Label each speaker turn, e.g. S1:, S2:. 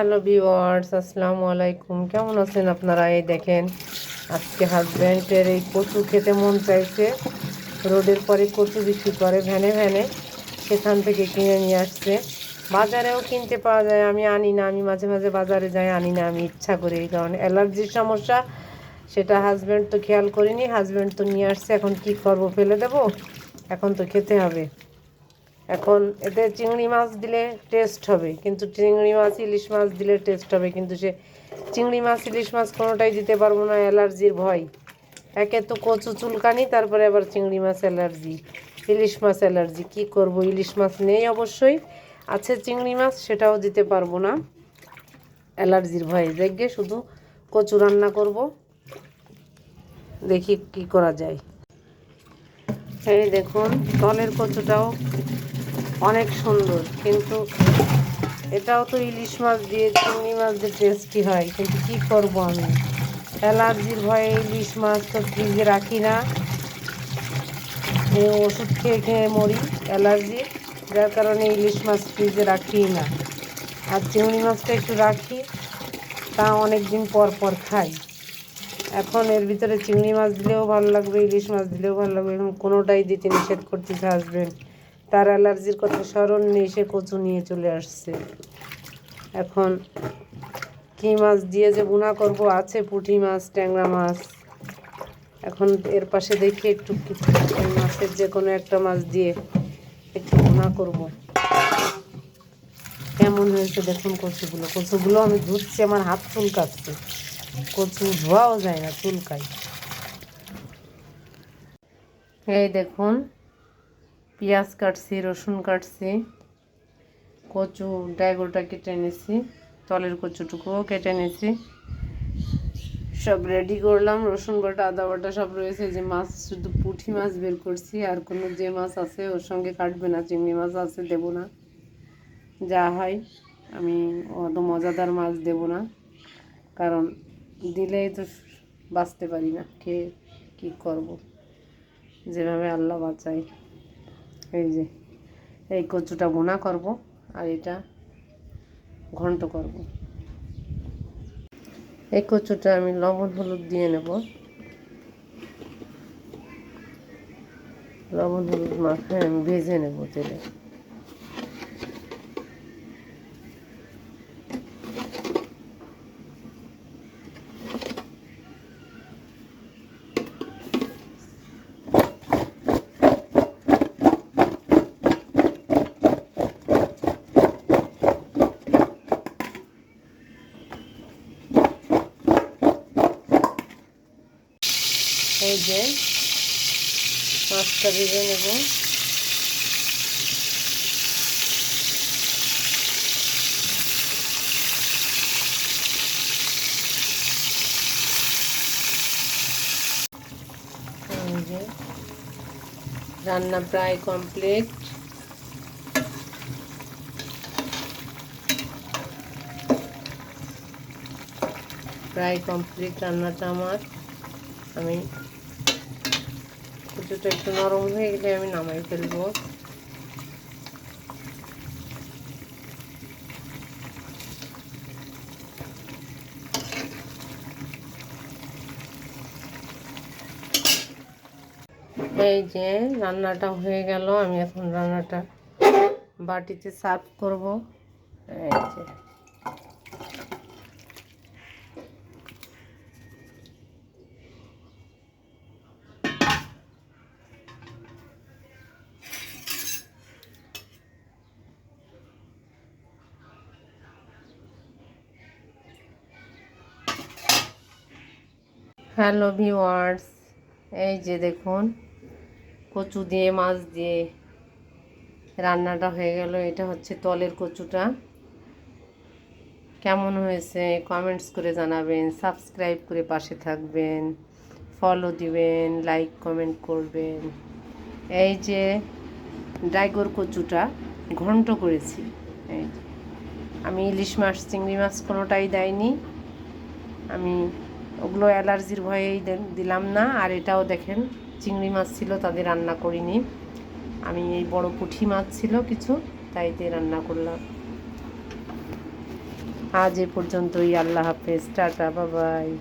S1: Hello viewers আসসালামু আলাইকুম কেমন আছেন আপনারা? এই দেখেন, আজকে হাজব্যান্ডের এই কচু খেতে মন চাইছে। রোডের পরে কচু বিক্রি করে, ভ্যানে ভ্যানে সেখান থেকে কিনে নিয়ে আসছে। বাজারেও কিনতে পাওয়া যায়। আমি আনি না, আমি মাঝে মাঝে বাজারে যাই, আনি না, আমি ইচ্ছা করি এই কারণে। অ্যালার্জির সমস্যা, সেটা হাজব্যান্ড তো খেয়াল করিনি। হাজব্যান্ড তো নিয়ে আসছে, এখন কি করব, ফেলে দেবো? এখন তো খেতে হবে। এখন এতে চিংড়ি মাছ দিলে টেস্ট হবে, কিন্তু চিংড়ি মাছ, ইলিশ মাছ দিলে টেস্ট হবে, কিন্তু সে চিংড়ি মাছ, ইলিশ মাছ কোনোটাই দিতে পারব না, অ্যালার্জির ভয়। একে তো কচু চুলকানি, তারপরে আবার চিংড়ি মাছ অ্যালার্জি, ইলিশ মাছ অ্যালার্জি, কি করব? ইলিশ মাছ নেই অবশ্যই, আছে চিংড়ি মাছ, সেটাও দিতে পারব না। অ্যালার্জির ভয়ে, দেখবে শুধু কচু রান্না করব, দেখি কি করা যায়। এই দেখুন, তলের কচুটাও অনেক সুন্দর, কিন্তু এটাও তো ইলিশ মাছ দিয়ে চিংড়ি মাছ দিয়ে টেস্টি হয়, কিন্তু কি করব আমি? অ্যালার্জির ভয়ে ইলিশ মাছ তো ফ্রিজে রাখি না। ওষুধ খেয়ে খেয়ে মরি, অ্যালার্জি, যার কারণে ইলিশ মাছ ফ্রিজে রাখি না। আর চিংড়ি মাছটা একটু রাখি, তা অনেক দিন পর পর খাই। এখন এর ভিতরে চিংড়ি মাছ দিলেও ভালো লাগবে, ইলিশ মাছ দিলেও ভালো লাগবে, এবং কোনোটাই দিতে নিষেধ করতেছে হাজবেন্ড তার অ্যালার্জির কথা স্মরণ নেই, সে কচু নিয়ে চলে আসছে। এখন কী মাছ দিয়ে যে বুনা করব? আছে পুঁটি মাছ, ট্যাংরা মাছ। এখন এর পাশে দেখি একটু মাছের যে কোনো একটা মাছ দিয়ে একটু বুনা করব। কেমন হয়েছে দেখুন কচুগুলো। কচুগুলো আমি ধুচ্ছি, আমার হাত চুলকাচ্ছে। কচু ধোয়াও যায় না চুলকাই এই দেখুন পেঁয়াজ কাটছি, রসুন কাটছি, কচু ডাইগোটা কেটে নিছি, তলের কচুটুকুও কেটে নিছি। সব রেডি করলাম, রসুন বাটা, আদা বাটা সব রয়েছে যে মাছ, শুধু পুঁটি মাছ বের করছি, আর কোনো যে মাছ আছে ওর সঙ্গে কাটবে না, চিংড়ি মাছ আছে দেবো না। যা হয়, আমি অত মজাদার মাছ দেব না, কারণ দিলেই তো বাঁচতে পারি না, কে কী করব? যেভাবে আল্লাহ বাঁচাই এই যে, এই কচুটা বোনা করব আর এটা ঘন্ট করব। এই কচুটা আমি লবণ হলুদ দিয়ে নেব। লবণ হলুদ মাখায় আমি ভেজে নেব তেলে। এই যে মাছটা ভেজে নেব। রান্না প্রায় কমপ্লিট। প্রায় কমপ্লিট রান্নাটা আমার। আমি কিছুটা একটু নরম হয়ে গেলে আমি নামাই ফেলব। এই যে রান্নাটা হয়ে গেল, আমি এখন রান্নাটা বাটিতে সার্ভ করব। এই যে। হ্যালো ভিওয়ার্স এই যে দেখুন, কচু দিয়ে, মাছ দিয়ে রান্নাটা হয়ে গেল। এটা হচ্ছে তলের কচুটা। কেমন হয়েছে? কমেন্টস করে জানাবেন, সাবস্ক্রাইব করে পাশে থাকবেন ফলো দিবেন লাইক কমেন্ট করবেন। এই যে ড্রাইগর কচুটা ঘন্ট করেছি। এই। আমি ইলিশ মাছ, চিংড়ি মাছ কোনোটাই দেয়নি। আমি ওগুলো অ্যালার্জির ভয়েই দিলাম না। আর এটাও দেখেন, চিংড়ি মাছ ছিল, তাদের রান্না করিনি। আমি এই বড় পুঠি মাছ ছিল কিছু, তাই দিয়ে রান্না করলাম। আজ এ পর্যন্তই। আল্লাহ হাফেজ। টাটা, বাবাই।